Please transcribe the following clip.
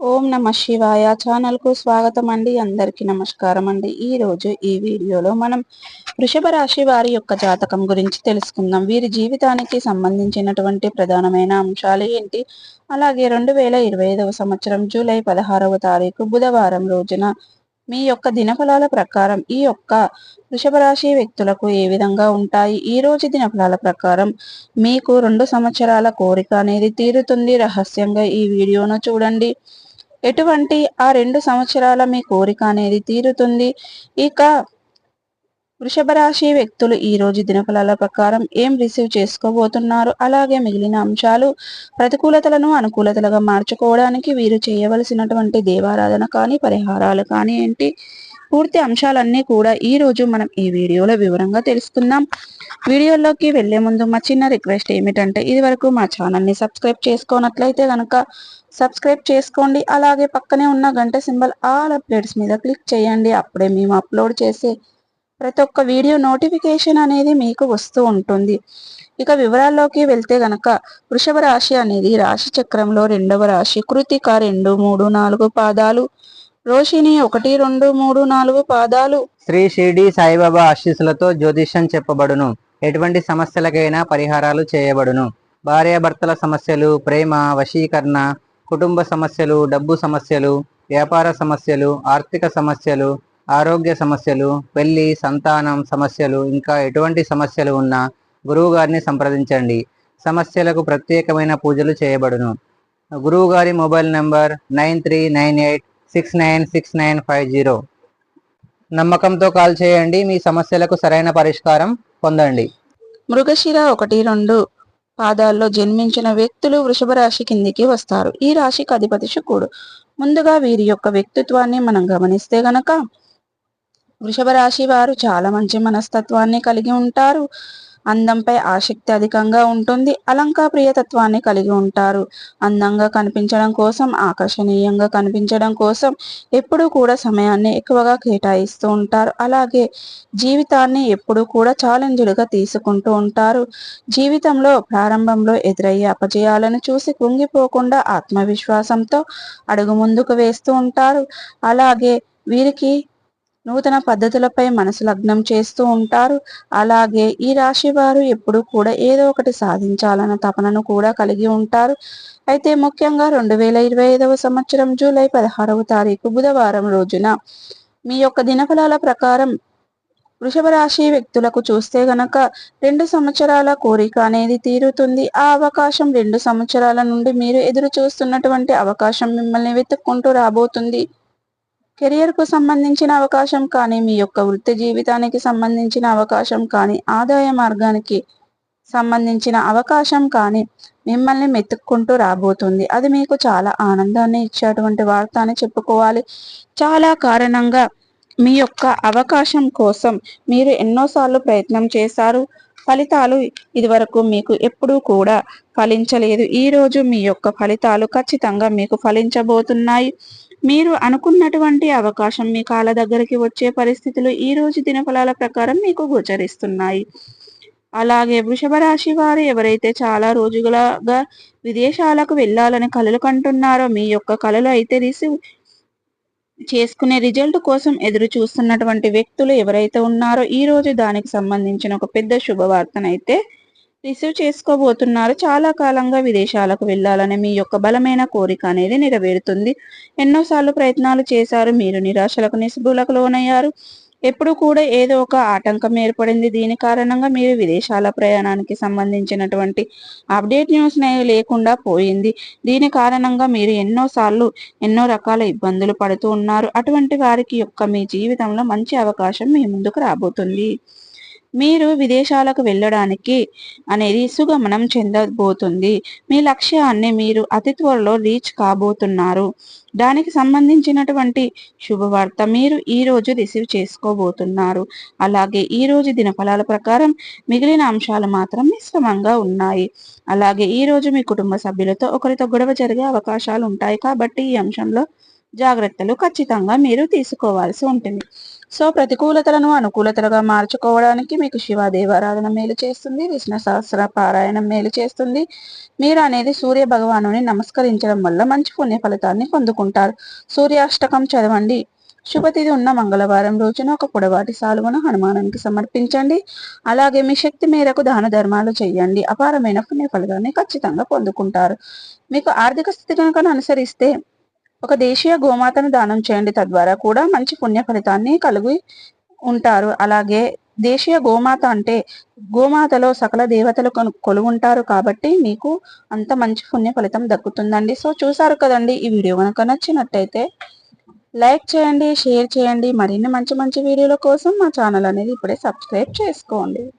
ఓం నమ శివాయ. ఛానల్కు స్వాగతం అండి అందరికి నమస్కారం అండి ఈ రోజు ఈ వీడియోలో మనం వృషభ రాశి వారి యొక్క జాతకం గురించి తెలుసుకుందాం. వీరి జీవితానికి సంబంధించినటువంటి ప్రధానమైన అంశాలు ఏంటి? అలాగే రెండు వేల ఇరవై ఐదవ సంవత్సరం జూలై పదహారవ తారీఖు బుధవారం రోజున మీ యొక్క దినఫలాల ప్రకారం ఈ యొక్క వృషభ రాశి వ్యక్తులకు ఏ విధంగా ఉంటాయి? ఈ రోజు దినఫలాల ప్రకారం మీకు రెండు సంవత్సరాల కోరిక అనేది తీరుతుంది. రహస్యంగా ఈ వీడియోను చూడండి. ఎటువంటి ఆ రెండు సంవత్సరాల మీ కోరిక అనేది తీరుతుంది. ఇక వృషభ రాశి వ్యక్తులు ఈ రోజు దినఫలాల ప్రకారం ఏం రిసీవ్ చేసుకోబోతున్నారు? అలాగే మిగిలిన అంశాలు ప్రతికూలతలను అనుకూలతలుగా మార్చుకోవడానికి వీరు చేయవలసినటువంటి దేవారాధన కానీ పరిహారాలు కానీ ఏంటి? పూర్తి అంశాలన్నీ కూడా ఈ రోజు మనం ఈ వీడియోలో వివరంగా తెలుసుకుందాం. వీడియోలోకి వెళ్ళే ముందు మా చిన్న రిక్వెస్ట్ ఏమిటంటే ఇది వరకు మా ఛానల్ని సబ్స్క్రైబ్ చేసుకోనట్లయితే కనుక సబ్స్క్రైబ్ చేసుకోండి. అలాగే పక్కనే ఉన్న గంట సింబల్ ఆల్ అప్డేట్స్ మీద క్లిక్ చేయండి. అప్పుడే మేము అప్లోడ్ చేసే ప్రతి ఒక్క వీడియో నోటిఫికేషన్ అనేది మీకు వస్తూ ఉంటుంది. ఇక వివరాల్లోకి వెళ్తే గనక వృషభ రాశి అనేది రాశి చక్రంలో రెండవ రాశి. కృతిక రెండు మూడు నాలుగు పాదాలు. రోషిని ఒకటి రెండు మూడు నాలుగు పాదాలు. శ్రీ షిరిడి సాయిబాబా ఆశీస్సులతో జ్యోతిష్యం చెప్పబడును. ఎటువంటి సమస్యలకైనా పరిహారాలు చేయబడును. భార్యాభర్తల సమస్యలు ప్రేమ వశీకరణ కుటుంబ సమస్యలు డబ్బు సమస్యలు వ్యాపార సమస్యలు ఆర్థిక సమస్యలు ఆరోగ్య సమస్యలు పెళ్ళి సంతానం సమస్యలు ఇంకా ఎటువంటి సమస్యలు ఉన్నా గురువుగారిని సంప్రదించండి. సమస్యలకు ప్రత్యేకమైన పూజలు చేయబడును. గురువుగారి mobile number nine three nine eight six nine six nine five zero నమ్మకంతో కాల్ చేయండి మీ సమస్యలకు సరైన పరిష్కారం పొందండి. మృగశిర ఒకటి రెండు పాదాల్లో జన్మించిన వ్యక్తులు వృషభ రాశి కిందికి వస్తారు. ఈ రాశికి అధిపతి శుకుడు ముందుగా వీరి యొక్క వ్యక్తిత్వాన్ని మనం గమనిస్తే గనక వృషభ రాశి వారు చాలా మంచి మనస్తత్వాన్ని కలిగి ఉంటారు. అందంపై ఆసక్తి అధికంగా ఉంటుంది. అలంకా ప్రియతత్వాన్ని కలిగి ఉంటారు. అందంగా కనిపించడం కోసం ఆకర్షణీయంగా కనిపించడం కోసం ఎప్పుడూ కూడా సమయాన్ని ఎక్కువగా కేటాయిస్తూ ఉంటారు. అలాగే జీవితాన్ని ఎప్పుడూ కూడా ఛాలెంజ్లుగా తీసుకుంటూ ఉంటారు. జీవితంలో ప్రారంభంలో ఎదురయ్యే అపజయాలను చూసి కృంగిపోకుండా ఆత్మవిశ్వాసంతో అడుగు ముందుకు వేస్తూ ఉంటారు. అలాగే వీరికి నూతన పద్ధతులపై మనసు లగ్నం చేస్తూ ఉంటారు. అలాగే ఈ రాశి వారు ఎప్పుడు కూడా ఏదో ఒకటి సాధించాలన్న తపనను కూడా కలిగి ఉంటారు. అయితే ముఖ్యంగా రెండు వేల ఇరవై ఐదవ సంవత్సరం జూలై పదహారవ తారీఖు బుధవారం రోజున మీ యొక్క దినఫలాల ప్రకారం వృషభ రాశి వ్యక్తులకు చూస్తే గనక రెండు సంవత్సరాల కోరిక అనేది తీరుతుంది. ఆ అవకాశం రెండు సంవత్సరాల నుండి మీరు ఎదురు చూస్తున్నటువంటి అవకాశం మిమ్మల్ని వెతుక్కుంటూ రాబోతుంది. కెరియర్కు సంబంధించిన అవకాశం కానీ మీ యొక్క వృత్తి జీవితానికి సంబంధించిన అవకాశం కానీ ఆదాయ మార్గానికి సంబంధించిన అవకాశం కానీ మిమ్మల్ని మెతుక్కుంటూ రాబోతుంది. అది మీకు చాలా ఆనందాన్ని ఇచ్చేటువంటి వార్త అని చెప్పుకోవాలి. చాలా కారణంగా మీ యొక్క అవకాశం కోసం మీరు ఎన్నోసార్లు ప్రయత్నం చేశారు. ఫలితాలు ఇదివరకు మీకు ఎప్పుడూ కూడా ఫలించలేదు. ఈ రోజు మీ యొక్క ఫలితాలు ఖచ్చితంగా మీకు ఫలించబోతున్నాయి. మీరు అనుకున్నటువంటి అవకాశం మీ కాళ్ళ దగ్గరికి వచ్చే పరిస్థితులు ఈ రోజు దినఫలాల ప్రకారం మీకు గోచరిస్తున్నాయి. అలాగే వృషభ రాశి వారు ఎవరైతే చాలా రోజులుగా విదేశాలకు వెళ్ళాలని కలలు కంటున్నారో మీ యొక్క కళలు అయితే రిసీవ్ చేసుకునే రిజల్ట్ కోసం ఎదురు చూస్తున్నటువంటి వ్యక్తులు ఎవరైతే ఉన్నారో ఈ రోజు దానికి సంబంధించిన ఒక పెద్ద శుభవార్తనైతే రిసీవ్ చేసుకోబోతున్నారు. చాలా కాలంగా విదేశాలకు వెళ్ళాలని మీ యొక్క బలమైన కోరిక అనేది నెరవేరుతుంది. ఎన్నోసార్లు ప్రయత్నాలు చేశారు. మీరు నిరాశలకు నిస్బులకు లోనయ్యారు. ఎప్పుడు కూడా ఏదో ఒక ఆటంకం ఏర్పడింది. దీని కారణంగా మీరు విదేశాల ప్రయాణానికి సంబంధించినటువంటి అప్డేట్ న్యూస్ లేకుండా పోయింది. దీని కారణంగా మీరు ఎన్నోసార్లు ఎన్నో రకాల ఇబ్బందులు పడుతూ ఉన్నారు. అటువంటి వారికి యొక్క మీ జీవితంలో మంచి అవకాశం మీ ముందుకు రాబోతుంది. మీరు విదేశాలకు వెళ్ళడానికి అనేది సుగమనం చెందబోతుంది. మీ లక్ష్యాన్ని మీరు అతి త్వరలో రీచ్ కాబోతున్నారు. దానికి సంబంధించినటువంటి శుభవార్త మీరు ఈ రోజు రిసీవ్ చేసుకోబోతున్నారు. అలాగే ఈ రోజు దినఫలాల ప్రకారం మిగిలిన అంశాలు మాత్రం మిశ్రమంగా ఉన్నాయి. అలాగే ఈ రోజు మీ కుటుంబ సభ్యులతో ఒకరితో గొడవ జరిగే అవకాశాలు ఉంటాయి కాబట్టి ఈ అంశంలో జాగ్రత్తలు ఖచ్చితంగా మీరు తీసుకోవాల్సి ఉంటుంది. సో ప్రతికూలతలను అనుకూలతలుగా మార్చుకోవడానికి మీకు శివ దేవారాధన మేలు చేస్తుంది విష్ణు సహస్ర పారాయణం మేలు చేస్తుంది. మీరు అనేది సూర్య భగవాను నమస్కరించడం వల్ల మంచి పుణ్య ఫలితాన్ని పొందుకుంటారు. సూర్యాష్టకం చదవండి. శుభతిథి ఉన్న మంగళవారం రోజున ఒక పొడవాటి సాలువను హనుమానానికి సమర్పించండి. అలాగే మీ శక్తి మేరకు దాన ధర్మాలు చేయండి. అపారమైన పుణ్య ఫలితాన్ని ఖచ్చితంగా పొందుకుంటారు. మీకు ఆర్థిక స్థితి కనుక అనుసరిస్తే ఒక దేశీయ గోమాతను దానం చేయండి తద్వారా కూడా మంచి పుణ్య ఫలితాన్ని కలిగి ఉంటారు. అలాగే దేశీయ గోమాత అంటే గోమాతలో సకల దేవతలు కొను- కొలువుంటారు కాబట్టి మీకు అంత మంచి పుణ్య ఫలితం దక్కుతుందండి. సో చూసారు కదండి ఈ వీడియో కనుక నచ్చినట్టయితే లైక్ చేయండి షేర్ చేయండి. మరిన్ని మంచి మంచి వీడియోల కోసం మా ఛానల్ అనేది ఇప్పుడే సబ్స్క్రైబ్ చేసుకోండి.